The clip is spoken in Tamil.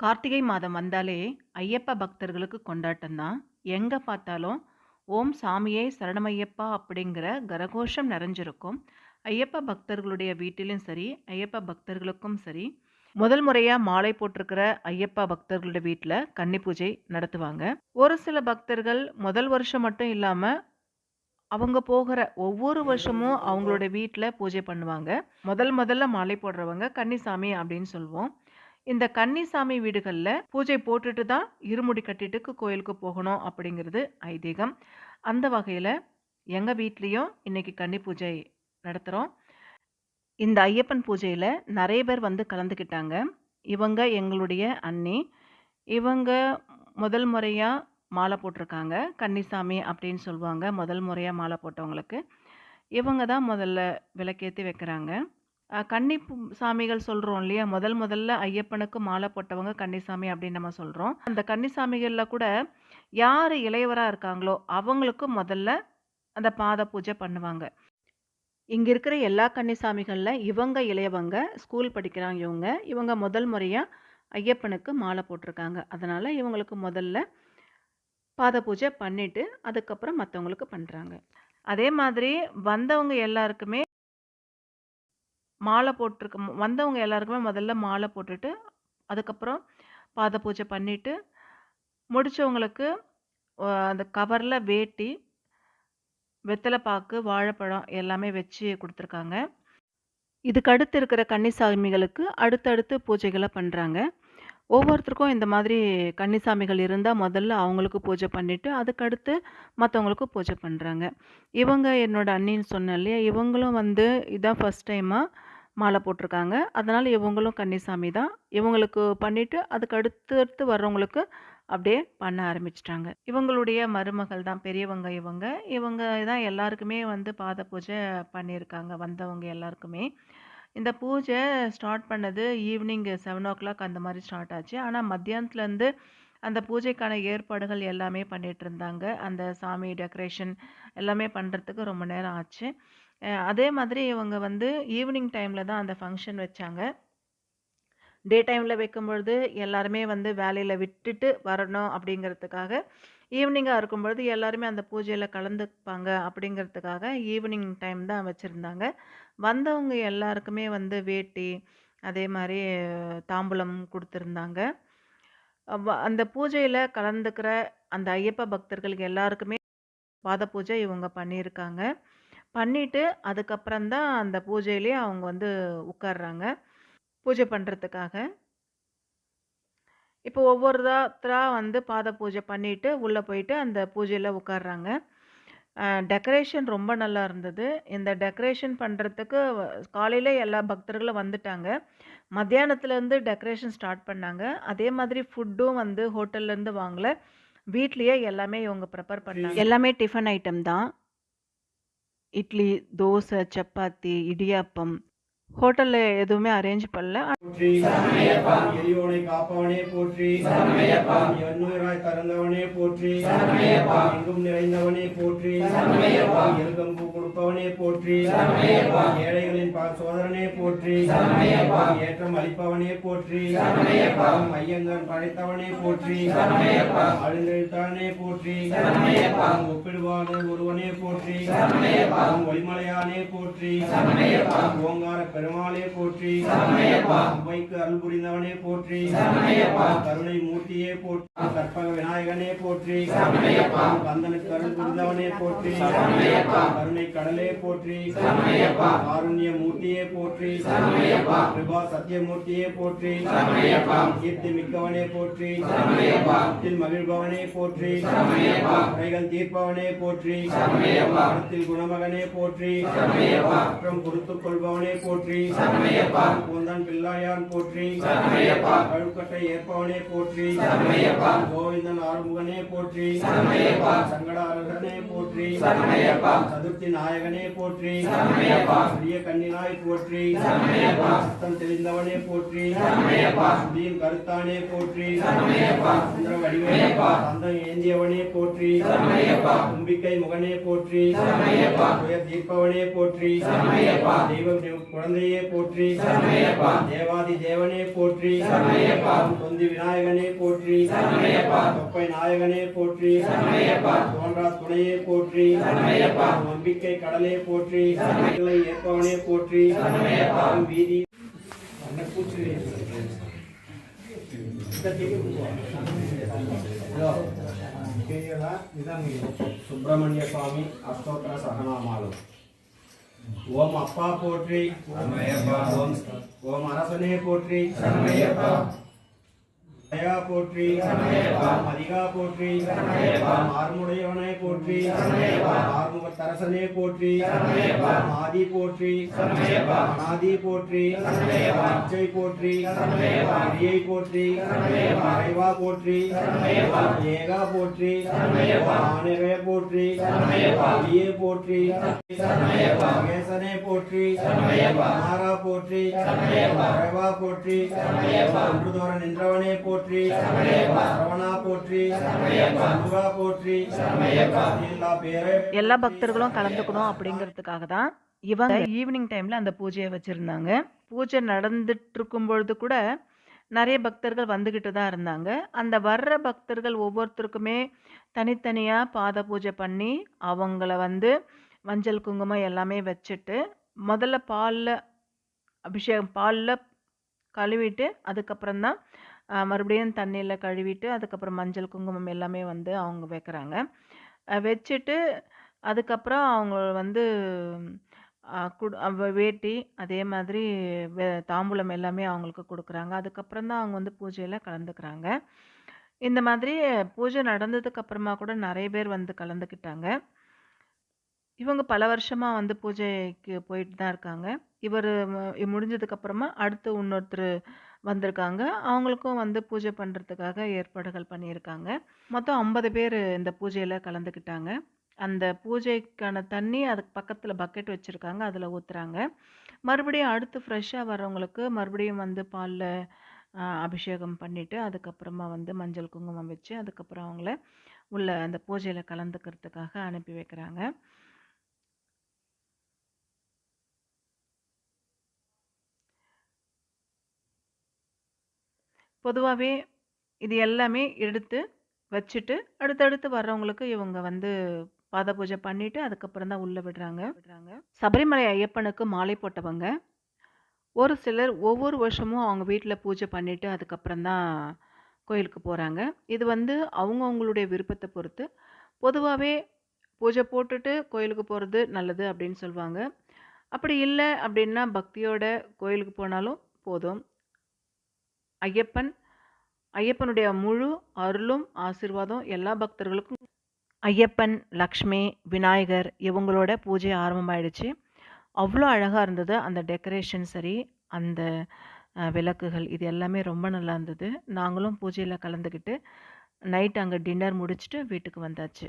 கார்த்திகை மாதம் வந்தாலே ஐயப்ப பக்தர்களுக்கு கொண்டாட்டம் தான். எங்கே பார்த்தாலும் ஓம் சாமியே சரணமையப்பா அப்படிங்கிற கரகோஷம் நிறைஞ்சிருக்கும். ஐயப்ப பக்தர்களுடைய வீட்டிலும் சரி ஐயப்ப பக்தர்களுக்கும் சரி முதல் முறையாக மாலை போட்டிருக்கிற ஐயப்பா பக்தர்களுடைய வீட்டில் கன்னி பூஜை நடத்துவாங்க. ஒரு சில பக்தர்கள் முதல் வருஷம் மட்டும் இல்லாமல் அவங்க போகிற ஒவ்வொரு வருஷமும் அவங்களோட வீட்டில் பூஜை பண்ணுவாங்க. முதல் முதல்ல மாலை போடுறவங்க கன்னிசாமி அப்படின்னு சொல்லுவோம் இந்த கன்னிசாமி வீடுகளில் பூஜை போட்டுட்டு தான் இருமுடி கட்டிட்டுக்கு கோயிலுக்கு போகணும் அப்படிங்கிறது ஐதீகம். அந்த வகையில் எங்கள் வீட்லேயும் இன்றைக்கி கன்னி பூஜை நடத்துகிறோம் இந்த ஐயப்பன் பூஜையில் நிறைய பேர் வந்து கலந்துக்கிட்டாங்க. இவங்க எங்களுடைய அண்ணி. இவங்க முதல் முறையாக மாலை போட்டிருக்காங்க. கன்னிசாமி அப்படின்னு சொல்லுவாங்க. முதல் முறையாக மாலை போட்டவங்களுக்கு. இவங்க தான் முதல்ல விளக்கேற்றி வைக்கிறாங்க. கன்னி சாமிகள் சொல்கிறோம் இல்லையா? முதல் முதல்ல ஐயப்பனுக்கு மாலை போட்டவங்க கன்னிசாமி அப்படின்னு நம்ம சொல்கிறோம் அந்த கன்னிசாமிகளில் கூட யார் இளையவராக இருக்காங்களோ அவங்களுக்கு முதல்ல அந்த பாத பூஜை பண்ணுவாங்க. இங்கே இருக்கிற எல்லா கன்னிசாமிகளில் இவங்க இளையவங்க ஸ்கூல் படிக்கிறாங்க இவங்க இவங்க முதல் முறையாக ஐயப்பனுக்கு மாலை போட்டிருக்காங்க. அதனால் இவங்களுக்கு முதல்ல பாத பூஜை பண்ணிவிட்டு அதுக்கப்புறம் மற்றவங்களுக்கு பண்ணுறாங்க அதே மாதிரி வந்தவங்க எல்லாருக்குமே மாலை போட்டிருக்க வந்தவங்க எல்லாருக்குமே முதல்ல மாலை போட்டுட்டு அதுக்கப்புறம் பாத பூஜை பண்ணிவிட்டு முடித்தவங்களுக்கு அந்த கவரில் வேட்டி வெத்தலை பாக்கு வாழைப்பழம் எல்லாமே வச்சு கொடுத்துருக்காங்க. இதுக்கு அடுத்து இருக்கிற கன்னிசாமிகளுக்கு அடுத்தடுத்து பூஜைகளை பண்ணுறாங்க ஒவ்வொருத்தருக்கும் இந்த மாதிரி கன்னிசாமிகள் இருந்தால் முதல்ல அவங்களுக்கு பூஜை பண்ணிவிட்டு அதுக்கடுத்து மற்றவங்களுக்கு பூஜை பண்ணுறாங்க இவங்க என்னோடய அண்ணின்னு சொன்னேன் இல்லையா? இவங்களும் வந்து இதான் ஃபஸ்ட் டைமாக மாலை போட்டிருக்காங்க. அதனால் இவங்களும் கன்னிசாமி தான். இவங்களுக்கு பண்ணிவிட்டு அதுக்கு அடுத்து வர்றவங்களுக்கு அப்படியே பண்ண ஆரம்பிச்சிட்டாங்க. இவங்களுடைய மருமகள் தான் பெரியவங்க இவங்க. இவங்க தான் எல்லாருக்குமே வந்து பாத பூஜை பண்ணியிருக்காங்க வந்தவங்க எல்லாருக்குமே. இந்த பூஜை ஸ்டார்ட் பண்ணது ஈவினிங் செவன் ஓ கிளாக் அந்த மாதிரி ஸ்டார்ட் ஆச்சு. ஆனால் மத்தியானத்துலேருந்து அந்த பூஜைக்கான ஏற்பாடுகள் எல்லாமே பண்ணிகிட்டு இருந்தாங்க. அந்த சாமி டெக்கரேஷன் எல்லாமே பண்ணுறதுக்கு ரொம்ப நேரம் ஆச்சு. அதே மாதிரி இவங்க வந்து ஈவினிங் டைமில் தான் அந்த ஃபங்க்ஷன் வச்சாங்க. டே டைமில் வைக்கும்பொழுது எல்லாருமே வந்து வேலையில் விட்டுட்டு வரணும் அப்படிங்கிறதுக்காக ஈவினிங்காக இருக்கும்பொழுது எல்லாருமே அந்த பூஜையில் கலந்துப்பாங்க அப்படிங்கிறதுக்காக ஈவினிங் டைம் தான் வச்சுருந்தாங்க. வந்தவங்க எல்லாருக்குமே வந்து வேட்டி அதே மாதிரி தாம்பூலம் கொடுத்துருந்தாங்க. அந்த பூஜையில் கலந்துக்கிற அந்த ஐயப்ப பக்தர்களுக்கு எல்லாருக்குமே பாத பூஜை இவங்க பண்ணியிருக்காங்க. பண்ணிட்டு அதுக்கப்புறம் தான் அந்த பூஜையிலே அவங்க வந்து உட்கார்றாங்க. பூஜை பண்ணுறதுக்காக இப்போ ஒவ்வொருத்தரா வந்து பாத பூஜை பண்ணிட்டு உள்ளே போயிட்டு அந்த பூஜையில் உட்கார்றாங்க. டெக்கரேஷன் ரொம்ப நல்லா இருந்தது. இந்த டெக்கரேஷன் பண்ணுறதுக்கு காலையில் எல்லா பக்தர்களும் வந்துட்டாங்க. மத்தியானத்துலேருந்து டெக்கரேஷன் ஸ்டார்ட் பண்ணாங்க. அதே மாதிரி ஃபுட்டும் வந்து ஹோட்டல்லேருந்து வாங்கல. வீட்லேயே எல்லாமே இவங்க ப்ரிப்பேர் பண்ணாங்க. எல்லாமே டிஃபன் ஐட்டம் தான். இட்லி தோசை சப்பாத்தி இடியாப்பம். ஹோட்டல்ல எதுவுமே அரேஞ்ச் பண்ணல. போற்றி எரியோனை காப்பவனே போற்றி. எண்ணுயிராய் போற்றி. எங்கும் நிறைந்தவனே போற்றி. எருகம்பூ கொடுப்பவனே போற்றி ஏழைகளின் பா- சோதரனே போற்றி ஏற்றம் அளிப்பவனே போற்றி ஐயங்கன் படைத்தவனே போற்றி அழுந்தெழுத்தானே போற்றி ஒப்பிடுவானே ஒருவனே போற்றி ஒளிமலையானே போற்றி ஓங்கார பெருமாளே போற்றி அவ்வைக்கு அருள் புரிந்தவனே போற்றி கருணை மூர்த்தியே போற்றி கற்பக விநாயகனே போற்றி கந்தனுக்கு அருள் புரிந்தவனே போற்றி கருணை கடலே போற்றி காருண்ய மூர்த்தியே போற்றி கிருபா சத்தியமூர்த்தியே போற்றி கீர்த்தி மிக்கவனே போற்றி பக்தில் மகிழ்பவனே போற்றி குறைகள் தீர்ப்பவனே போற்றி மனத்தில் குணமகனே போற்றி குற்றம் பொறுத்துக் கொள்பவனே போற்றி கூந்தான் பிள்ளையான் போற்றி கழுக்கட்டை ஏற்பவனே போற்றி கோவிந்தன் ஆறுமுகனே போற்றி சங்கடாரகனே போற்றி சதுர்த்தி நாயகனே போற்றி பெரிய கண்ணினாய் போற்றி சத்தம் தெரிந்தவனே போற்றி சுதியின் கருத்தானே போற்றி சுந்தர வடிவே சந்தம் ஏந்தியவனே போற்றி தும்பிக்கை முகனே போற்றி துயர் தீர்ப்பவனே போற்றி தெய்வ குழந்தை குழந்தையே போற்றி தேவாதி தேவனே போற்றி தொந்தி விநாயகனே போற்றி தொப்பை நாயகனே போற்றி தோன்றா துணையே போற்றி நம்பிக்கை கடலே போற்றி சமைகளை ஏற்பவனே போற்றி வீதி சுப்பிரமணிய சுவாமி அஷ்டோத்தர சகநாமாலும் ஓம் அப்பா போற்றி ஓம் ஓம் அரசனே போற்றி தயா போற்றி ஓம் அதிகா போற்றி ஓம் ஆர்முடையவனே போற்றி ஆர்முக தரசனே போற்றி ஓம் ஆதி போற்றி ஓம் அனாதி போற்றி ஓம் இச்சை போற்றி ஓம் இடியை போற்றி ஓம் இறைவா போற்றி ஓம் ஏகா போற்றி ஓம் ஆனவே போற்றி ஓம் இடியே போற்றி ஓம் மகேசனே போற்றி ஓம் மாறா போற்றி ஓம் இறைவா போற்றி ஓம் ஒன்றுதோற நின்றவனே போற்றி சரவணா போற்றி எல்லா பக்தர்களும் கலந்துக்கணும் அப்படிங்கிறதுக்காக தான் இவங்க ஈவினிங் டைம்ல அந்த பூஜையை வச்சிருந்தாங்க. பூஜை நடந்துட்டு இருக்கும் பொழுது கூட நிறைய பக்தர்கள் வந்துக்கிட்டு தான் இருந்தாங்க. அந்த வர்ற பக்தர்கள் ஒவ்வொருத்தருக்குமே தனித்தனியாக பாத பூஜை பண்ணி அவங்கள வந்து மஞ்சள் குங்குமம் எல்லாமே வச்சுட்டு முதல்ல பாலில் அபிஷேகம் பாலில் கழுவிட்டு அதுக்கப்புறம் தான் மறுபடியும் தண்ணியில் கழுவிட்டு அதுக்கப்புறம் மஞ்சள் குங்குமம் எல்லாமே வந்து அவங்க வைக்கிறாங்க. வச்சுட்டு அதுக்கப்புறம் அவங்க வந்து குடு வேட்டி அதே மாதிரி தாம்பூலம் எல்லாமே அவங்களுக்கு கொடுக்குறாங்க. அதுக்கப்புறம் தான் அவங்க வந்து பூஜையில் கலந்துக்கிறாங்க. இந்த மாதிரி பூஜை நடந்ததுக்கு அப்புறமா கூட நிறைய பேர் வந்து கலந்துக்கிட்டாங்க. இவங்க பல வருஷமாக வந்து பூஜைக்கு போயிட்டு தான் இருக்காங்க. இவர் முடிஞ்சதுக்கப்புறமா அடுத்து இன்னொருத்தர் வந்திருக்காங்க. அவங்களுக்கும் வந்து பூஜை பண்ணுறதுக்காக ஏற்பாடுகள் பண்ணியிருக்காங்க. மொத்தம் ஐம்பது பேர் இந்த பூஜையில் கலந்துக்கிட்டாங்க. அந்த பூஜைக்கான தண்ணி அதுக்கு பக்கத்தில் பக்கெட் வச்சுருக்காங்க. அதில் ஊற்றுறாங்க மறுபடியும் அடுத்து ஃப்ரெஷ்ஷாக வர்றவங்களுக்கு மறுபடியும் வந்து பாலில் அபிஷேகம் பண்ணிவிட்டு அதுக்கப்புறமா வந்து மஞ்சள் குங்குமம் வச்சு அதுக்கப்புறம் அவங்கள உள்ள அந்த பூஜையில் கலந்துக்கிறதுக்காக அனுப்பி வைக்கிறாங்க. பொதுவாகவே இது எல்லாமே எடுத்து வச்சுட்டு அடுத்தடுத்து வர்றவங்களுக்கு இவங்க வந்து பாத பூஜை பண்ணிட்டு அதுக்கப்புறம் தான் உள்ளே விடுறாங்க. விடுறாங்க சபரிமலை ஐயப்பனுக்கு மாலை போட்டவங்க ஒரு சிலர் ஒவ்வொரு வருஷமும் அவங்க வீட்டில் பூஜை பண்ணிட்டு அதுக்கப்புறம் தான் கோயிலுக்கு போகிறாங்க இது வந்து அவங்கவுங்களுடைய விருப்பத்தை பொறுத்து பொதுவாகவே பூஜை போட்டுட்டு கோயிலுக்கு போகிறது நல்லது அப்படின்னு சொல்லுவாங்க அப்படி இல்லை அப்படின்னா பக்தியோட கோயிலுக்கு போனாலும் போதும். ஐயப்பன் ஐயப்பனுடைய முழு அருளும் ஆசீர்வாதம் எல்லா பக்தர்களுக்கும். ஐயப்பன் லக்ஷ்மி விநாயகர் இவங்களோட பூஜை ஆரம்பமாயிடுச்சு. அவ்வளோ அழகாக இருந்தது. அந்த டெக்கரேஷன் சரி அந்த விளக்குகள் இது எல்லாமே ரொம்ப நல்லா இருந்தது. நாங்களும் பூஜையில் கலந்துக்கிட்டு நைட் அங்கே டின்னர் முடிச்சுட்டு வீட்டுக்கு வந்தாச்சு.